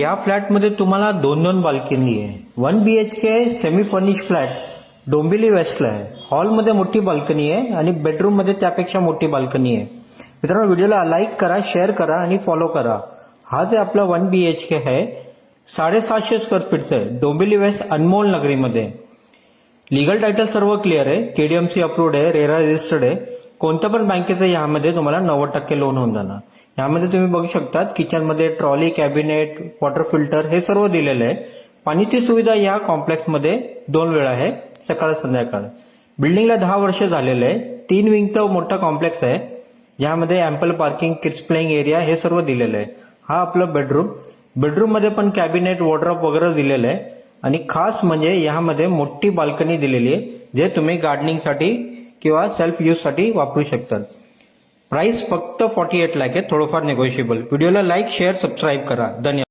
या फ्लॅटमध्ये तुम्हाला दोन दोन बाल्कनी आहे. One B H K semi furnish flat Dombivli वेस्टला आहे. हॉलमध्ये मोठी बाल्कनी आहे आणि बेडरूममध्ये त्यापेक्षा मोठी बाल्कनी आहे. मित्रांनो व्हिडिओला लाईक करा शेअर करा आणि फॉलो करा. हा जे आपला वन बी एच के आहे साडेसातशे स्क्वेअर फीटचं आहे. डोंबिवली वेस्ट अनमोल नगरीमध्ये. लिगल टायटल सर्व क्लिअर आहे. केडीएमसी अप्रूव्ड आहे रेरा रजिस्टर्ड आहे. कोणत्या पण बँकेचं यामध्ये तुम्हाला नव्वद टक्के लोन होऊन जाणार. यामध्ये तुम्ही बघू शकतात किचनमध्ये ट्रॉली कॅबिनेट वॉटर फिल्टर हे सर्व दिलेलं आहे. पाणीची सुविधा या कॉम्प्लेक्समध्ये दोन वेळा आहे सकाळ संध्याकाळ. बिल्डिंगला दहा वर्ष झालेलं आहे तीन विंगचं मोठा कॉम्प्लेक्स आहे. यामध्ये ample parking kids playing area हे सर्व दिलेलं आहे. हा आपलं बेडरूम बेडरूममध्ये पण कॅबिनेट वॉर्ड्रॉप वगैरे दिलेलं आहे. आणि खास म्हणजे यामध्ये मोठी बाल्कनी दिलेली आहे जे तुम्ही गार्डनिंगसाठी किंवा सेल्फ यूजसाठी वापरू शकतात. प्राइस फक्त फॉर्टी एट लॅक आहे थोडंफार निगोशिएबल व्हिडिओला लाईक शेअर सबस्क्राईब करा. धन्यवाद.